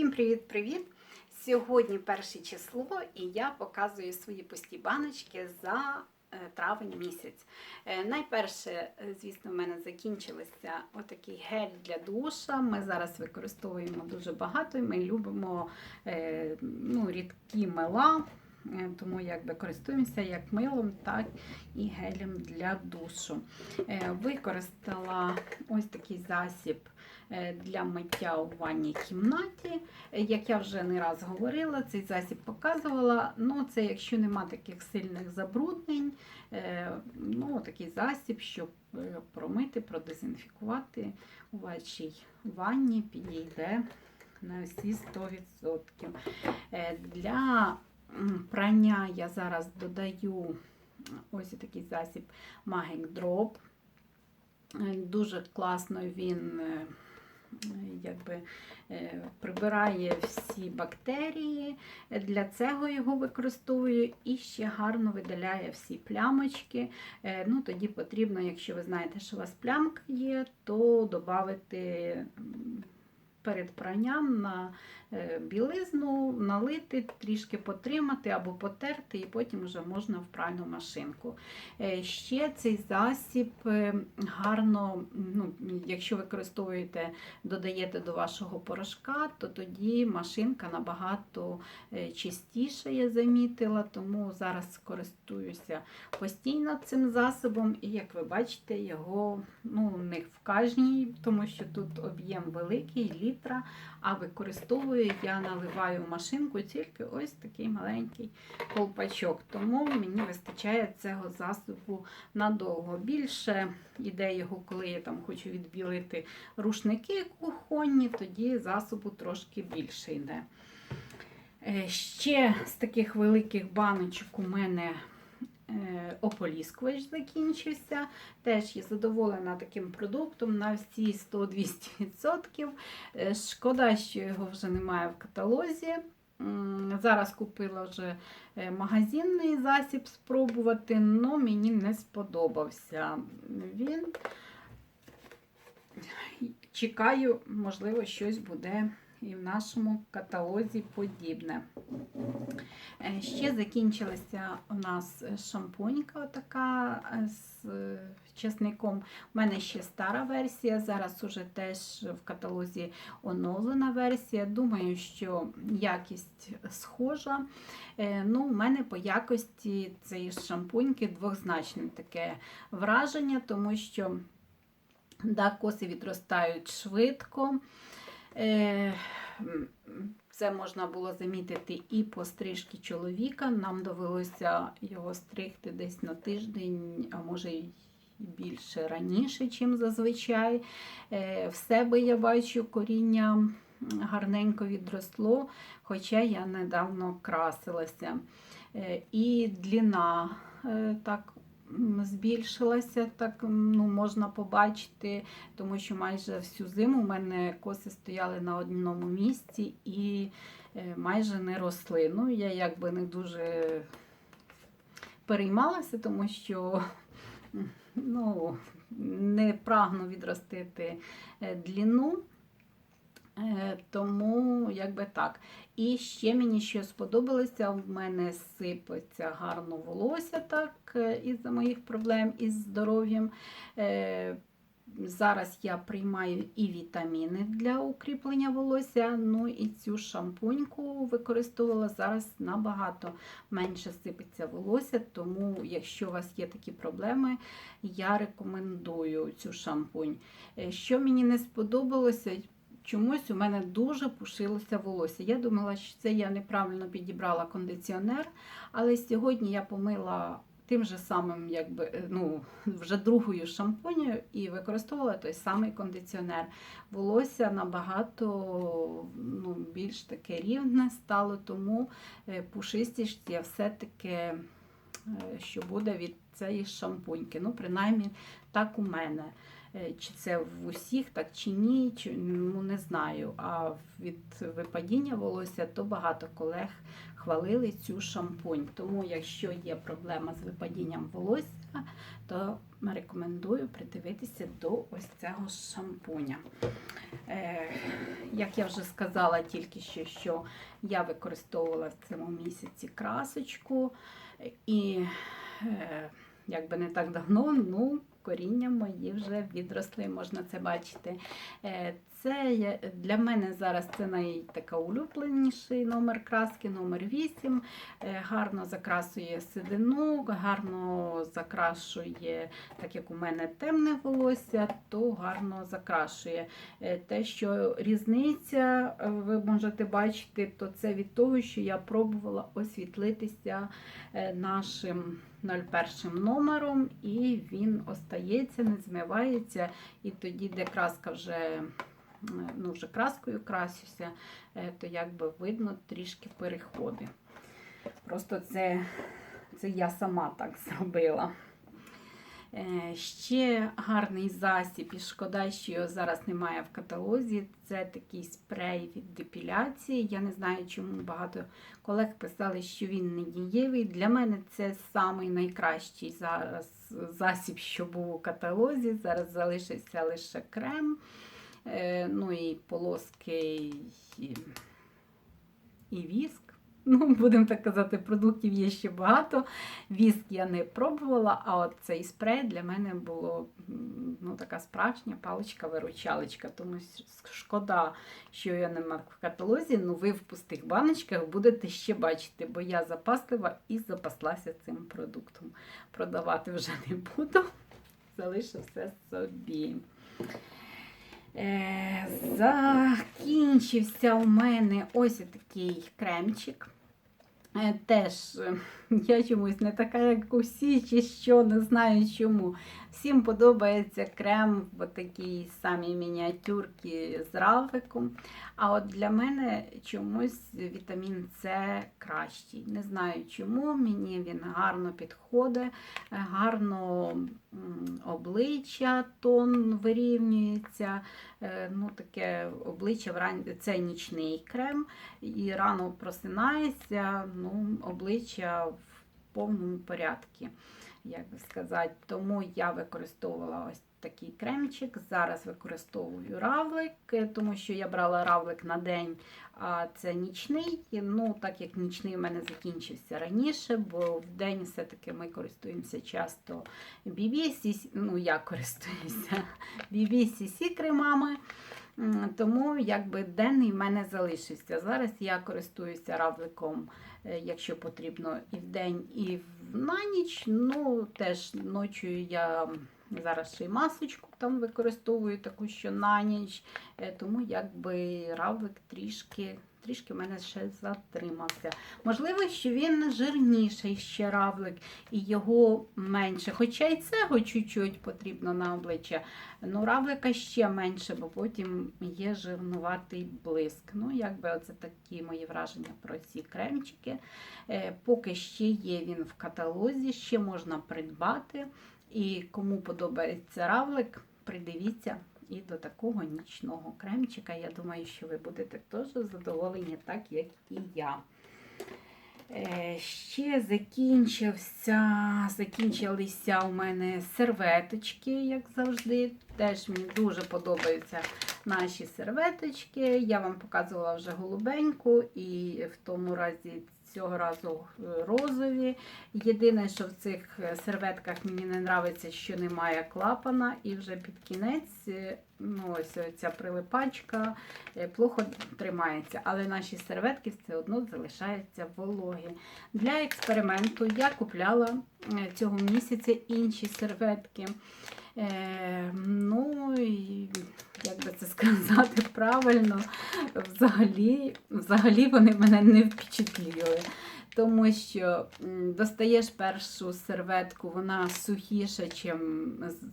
Всім привіт-привіт! Сьогодні перше число, і я показую свої пусті баночки за е, травень місяць. Е, Найперше, е, звісно, в мене закінчилося отакий гель для душа. Ми зараз використовуємо дуже багато, і ми любимо ну, рідкі мила. Тому якби користуємося як милом, так і гелем для душу. Використала ось такий засіб для миття у ванній кімнаті. Е, Як я вже не раз говорила, цей засіб показувала. Ну, це якщо нема таких сильних забруднень, е, ну, такий засіб, щоб е, промити, продезінфікувати у вашій ванні підійде на всі 100%. Е, Для прання я зараз додаю ось такий засіб Magic Drop. Е, Дуже класно він е, якби, е, прибирає всі бактерії. Для цього його використовую і ще гарно видаляє всі плямочки. Е, Ну, Тоді потрібно, якщо ви знаєте, що у вас плямка є, то додати перед пранням на е, білизну, налити, трішки потримати або потерти, і потім вже можна в пральну машинку. Е, Ще цей засіб е, гарно, ну, якщо використовуєте, додаєте до вашого порошка, то тоді машинка набагато чистіше я замітила, тому зараз користуюся постійно цим засобом. І як ви бачите, його ну, не в кожній, тому що тут об'єм великий, літра, а використовую я наливаю в машинку тільки ось такий маленький колпачок. Тому мені вистачає цього засобу надовго. Більше іде його, коли я там хочу відбілити рушники кухонні, тоді засобу трошки більше йде. Е, Ще з таких великих баночок у мене ополіскувач закінчився. Теж є задоволена таким продуктом на всі 100-200%. Е, Шкода, що його вже немає в каталозі. Зараз купила вже е, магазинний засіб спробувати, але мені не сподобався. Він чекаю, можливо, щось буде і в нашому каталозі подібне. Е, Ще закінчилася у нас шампунька така е, з чесником. У мене ще стара версія, зараз уже теж в каталозі оновлена версія. Думаю, що якість схожа. Е, Ну, У мене по якості цієї шампуньки двозначне таке враження, тому що да, коси відростають швидко. Е, Це можна було замітити і по стрижці чоловіка. Нам довелося його стригти десь на тиждень, а може й більше раніше, ніж зазвичай. Е, В себе я бачу коріння гарненько відросло, хоча я недавно красилася. Е, І длина е, так збільшилася, так ну, можна побачити, тому що майже всю зиму у мене коси стояли на одному місці і е, майже не росли. Ну, я якби не дуже переймалася, тому що ну, не прагну відростити е, длину. Е, Тому якби так. І ще мені що сподобалося, в мене сипеться гарно волосся так, е, із-за моїх проблем із здоров'ям. Е, Зараз я приймаю і вітаміни для укріплення волосся. Ну і цю шампуньку використовувала зараз набагато менше сипеться волосся. Тому, якщо у вас є такі проблеми, я рекомендую цю шампунь. Е, Що мені не сподобалося, чомусь у мене дуже пушилося волосся. Я думала, що це я неправильно підібрала кондиціонер, але сьогодні я помила тим же самим, якби, е, ну, вже другою шампунею і використовувала той самий кондиціонер. Волосся набагато ну, більш таке рівне стало, тому е, пушистість я все-таки, е, що буде від цієї шампуньки. Ну, принаймні, так у мене. Е, Чи це в усіх так чи ні, чи, ну не знаю. А від випадіння волосся, то багато колег хвалили цю шампунь. Тому, якщо є проблема з випадінням волосся, то рекомендую придивитися до ось цього шампуня. Е, як я вже сказала тільки що, що я використовувала в цьому місяці красочку, і е, якби не так давно, ну, коріння мої вже відросли, можна це бачити. Е, Це для мене зараз це найтака улюбленіший номер краски, номер 8. Е, Гарно закрасує седину, гарно закрашує, так як у мене темне волосся, то гарно закрашує. Е, Те, що різниця, ви можете бачити, то це від того, що я пробувала освітлитися нашим 01 номером, і він остається, не змивається. І тоді, де краска вже, е, ну, вже краскою красюся, е, то якби видно трішки переходи. Просто це, це я сама так зробила. Е, Ще гарний засіб, і шкода, що його зараз немає в каталозі. Це такий спрей від депіляції. Я не знаю, чому багато колег писали, що він не дієвий. Для мене це самий найкращий зараз засіб, що був у каталозі. Зараз залишився лише крем, е, ну і полоски, і, і віск. Ну, будемо так казати, продуктів є ще багато. Віск я не пробувала, а от цей спрей для мене було ну, така справжня паличка-виручалочка. Тому шкода, що я нема в каталозі. Ну, ви в пустих баночках будете ще бачити, бо я запаслива і запаслася цим продуктом. Продавати вже не буду, залишу все собі. Е, закінчився у мене ось такий кремчик. Е, Теж е, я чомусь не така, як усі, чи що, не знаю чому. Всім подобається крем в такій самій мініатюрці з равликом. А от для мене чомусь вітамін С кращий. Не знаю чому, мені він гарно підходить, гарно обличчя, тон вирівнюється. Е, Ну, таке обличчя вран... це нічний крем, і рано просинається, ну, обличчя повному порядку, як би сказати. Тому я використовувала ось такий кремчик. Зараз використовую равлик, тому що я брала равлик на день, а це нічний. Ну, так як нічний у мене закінчився раніше, бо в день все-таки ми користуємося часто BB, ну я користуюся BB-CC кремами. Тому якби денний в мене залишився. Зараз я користуюся равликом, якщо потрібно, і в день, і на ніч. Ну, теж ночі я зараз ще й масочку там використовую, таку що на ніч. Е, Тому якби равлик трішки. Трішки в мене ще затримався. Можливо, що він жирніший ще равлик, і його менше. Хоча й цього чуть-чуть потрібно на обличчя. Ну, равлика ще менше, бо потім є жирнуватий блиск. Ну, якби оце такі мої враження про ці кремчики. Е, Поки ще є він в каталозі, ще можна придбати. І кому подобається равлик, придивіться і до такого нічного кремчика. Я думаю, що ви будете теж задоволені, так як і я. Е, Ще закінчився, закінчилися у мене серветочки, як завжди. Теж мені дуже подобаються наші серветочки. Я вам показувала вже голубеньку і в тому разі цього разу розові. Єдине, що в цих серветках мені не подобається, що немає клапана, і вже під кінець е, ну, ось ця прилипачка е, плохо тримається. Але наші серветки все одно залишаються вологі. Для експерименту я купляла е, цього місяця інші серветки. Е, ну, і, як би це сказати правильно, взагалі, взагалі вони мене не впечатлювали. Тому що достаєш першу серветку, вона сухіша, ніж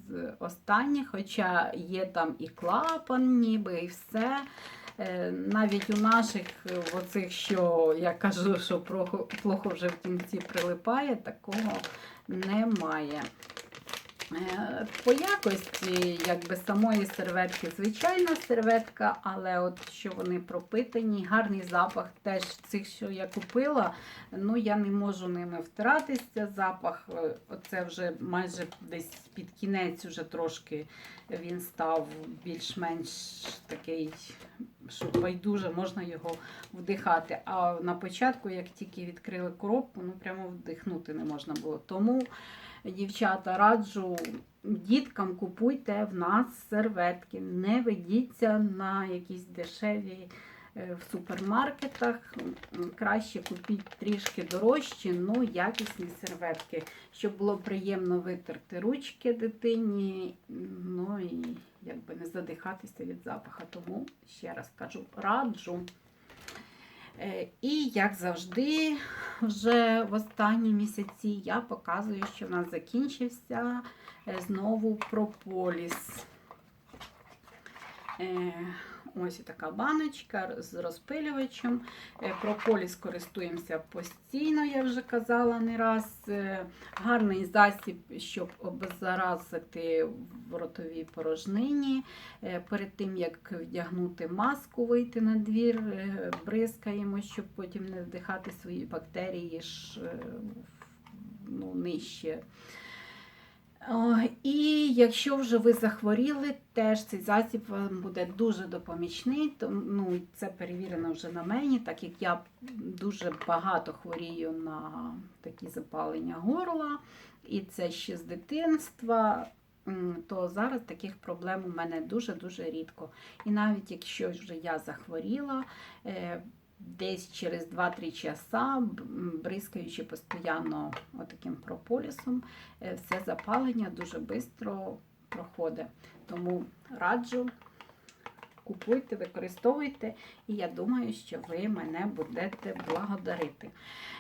з останніх, хоча є там і клапан, ніби, і все. Е, Навіть у наших, оцих, що я кажу, що плохо вже в кінці прилипає, такого немає. Е, По якості, якби самої серветки, звичайна серветка, але от що вони пропитані, гарний запах теж цих, що я купила. Ну я не можу ними втиратися. Запах, е, оце вже майже десь під кінець уже трошки він став більш-менш такий, що байдуже можна його вдихати. А на початку, як тільки відкрили коробку, ну прямо вдихнути не можна було. Тому дівчата, раджу діткам купуйте в нас серветки. Не ведіться на якісь дешеві е, в супермаркетах. Краще купіть трішки дорожчі, ну якісні серветки, щоб було приємно витерти ручки дитині, ну і якби не задихатися від запаха. Тому ще раз кажу, раджу. Е, І як завжди, вже в останні місяці я показую, що в нас закінчився е, знову прополіс. Ось така баночка з розпилювачем. Е, Прополіс користуємося постійно, я вже казала не раз. Е, Гарний засіб, щоб обеззаразити в ротовій порожнині. Е, Перед тим, як вдягнути маску, вийти на двір, бризкаємо, щоб потім не вдихати свої бактерії ж, ну, нижче. О, І якщо вже ви захворіли, теж цей засіб вам буде дуже допомічний. Тому, ну, це перевірено вже на мені, так як я дуже багато хворію на такі запалення горла, і це ще з дитинства. То зараз таких проблем у мене дуже-дуже рідко. І навіть якщо вже я захворіла, е, десь через 2-3 часа, бризкаючи постійно отаким прополісом, е, все запалення дуже швидко проходить. Тому раджу, купуйте, використовуйте, і я думаю, що ви мене будете благодарити.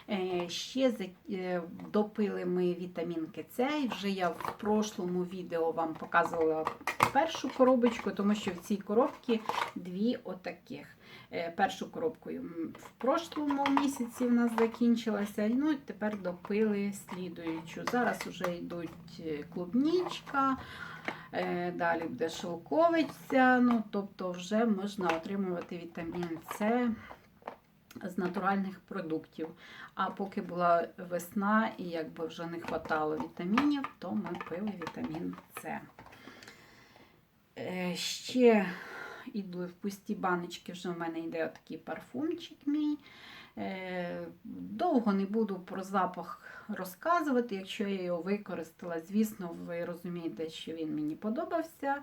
Е, Ще е, допили ми вітамінки С. Вже я в прошлому відео вам показувала першу коробочку, тому що в цій коробці дві отаких. Е, Першу коробку в прошлому місяці в нас закінчилася. Ну і тепер допили слідуючу. Зараз вже йдуть е, клубнічка, е, далі буде шелковиця. Ну, тобто вже можна отримувати вітамін С з натуральних продуктів. А поки була весна і якби вже не вистачало вітамінів, то ми пили вітамін С. Ще іду в пусті баночки, вже в мене йде отакий парфумчик мій. Довго не буду про запах розказувати, якщо я його використала. Звісно, ви розумієте, що він мені подобався.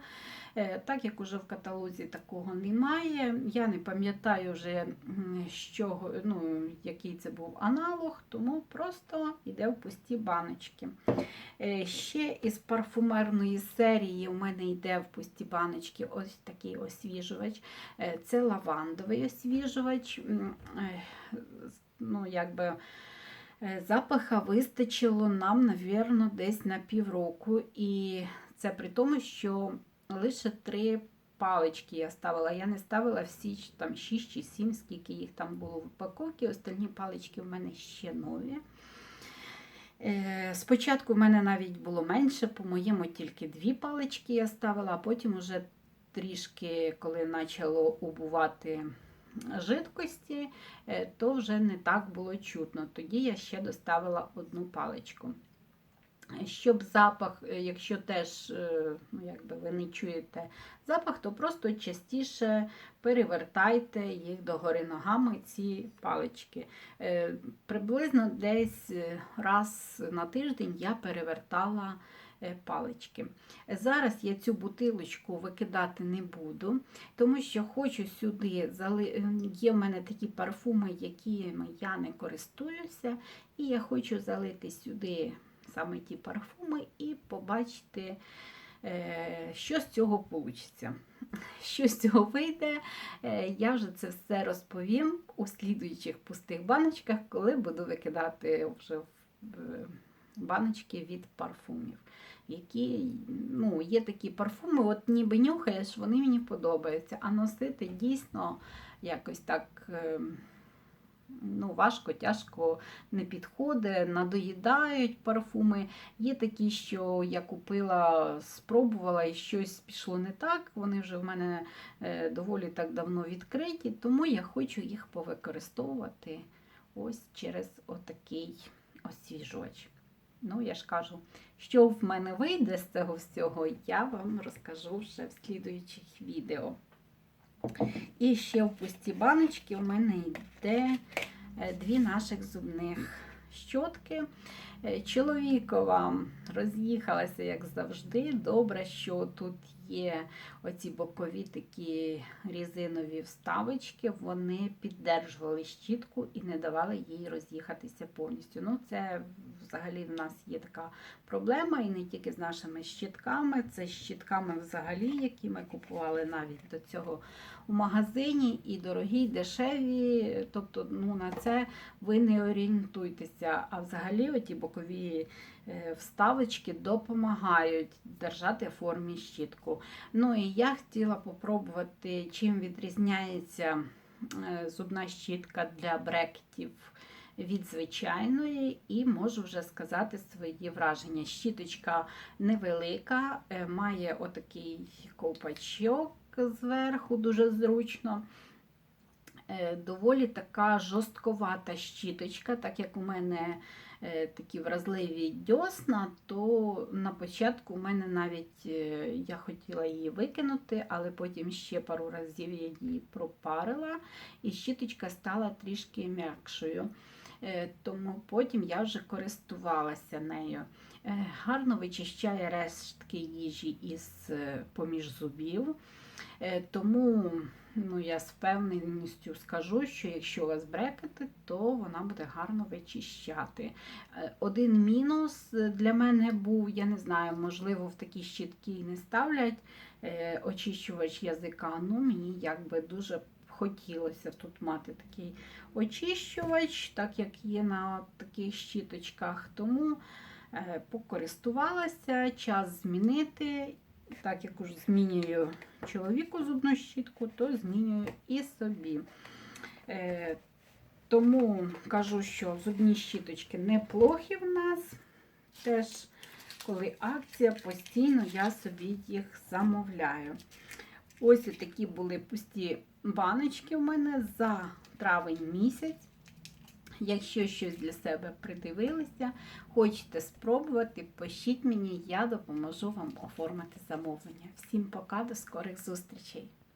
Е, Так як уже в каталозі такого немає, я не пам'ятаю вже, що, ну, який це був аналог, тому просто йде в пусті баночки. Е, Ще із парфумерної серії у мене йде в пусті баночки ось такий освіжувач. Е, Це лавандовий освіжувач. Ну, якби е, запаха вистачило нам, навірно, десь на півроку. І це при тому, що лише три палички я ставила. Я не ставила всі там 6 чи 7, скільки їх там було в упаковці. Остальні палички в мене ще нові. Е, Спочатку в мене навіть було менше, по-моєму, тільки дві палички я ставила, а потім уже трішки, коли почало убувати жидкості, е, то вже не так було чутно. Тоді я ще доставила одну паличку. Щоб запах, е, якщо теж е, ну, якби ви не чуєте запах, то просто частіше перевертайте їх догори ногами, ці палички. Приблизно десь раз на тиждень я перевертала палички. Зараз я цю бутилочку викидати не буду, тому що хочу сюди е, Є в мене такі парфуми, якими я не користуюся, і я хочу залити сюди саме ті парфуми і побачити, е, що з цього вийде. Що з цього вийде, е, я вже це все розповім у слідуючих пустих баночках, коли буду викидати вже баночки від парфумів. Які, ну, є такі парфуми, от ніби нюхаєш, вони мені подобаються. А носити дійсно якось так. е, ну, важко, тяжко не підходить, надоїдають парфуми. Є такі, що я купила, спробувала і щось пішло не так. Вони вже в мене е, доволі так давно відкриті, тому я хочу їх повикористовувати ось через отакий освіжувач. Ну, я ж кажу, що в мене вийде з цього всього, я вам розкажу вже в слідуючих відео. І ще в пусті баночки у мене йде е, дві наших зубних щотки. Е, Чоловікова роз'їхалася, як завжди. Добре, що тут є оці бокові такі різинові вставочки, вони піддержували щітку і не давали їй роз'їхатися повністю. Ну, це взагалі в нас є така проблема, і не тільки з нашими щітками, це щітками взагалі, які ми купували навіть до цього у магазині, і дорогі, і дешеві. Тобто, ну, на це ви не орієнтуйтеся. А взагалі, оті бокові вставочки допомагають держати формі щітку. Ну і я хотіла попробувати, чим відрізняється е, зубна щітка для брекетів від звичайної, і можу вже сказати свої враження. Щіточка невелика, е, має отакий ковпачок зверху, дуже зручно. Е, Доволі така жорстковата щіточка, так як у мене е, такі вразливі дьосна, то на початку у мене навіть е, я хотіла її викинути, але потім ще пару разів я її пропарила, і щіточка стала трішки м'якшою. Е, Тому потім я вже користувалася нею. Е, Гарно вичищає рештки їжі із е, поміж зубів. Е, Тому ну, я з впевненістю скажу, що якщо вас брекети, то вона буде гарно вичищати. Е, Один мінус для мене був, я не знаю, можливо, в такі щітки не ставлять е, очищувач язика. Ну, мені якби дуже хотілося тут мати такий очищувач, так як є на таких щіточках. Тому е, покористувалася, час змінити. Так як уже змінюю чоловіку зубну щітку, то змінюю і собі. Е, тому кажу, що зубні щіточки неплохі в нас. Теж, коли акція, постійно я собі їх замовляю. Ось такі були пусті баночки в мене за травень місяць. Якщо щось для себе придивилися, хочете спробувати, пишіть мені, я допоможу вам оформити замовлення. Всім пока, до скорих зустрічей!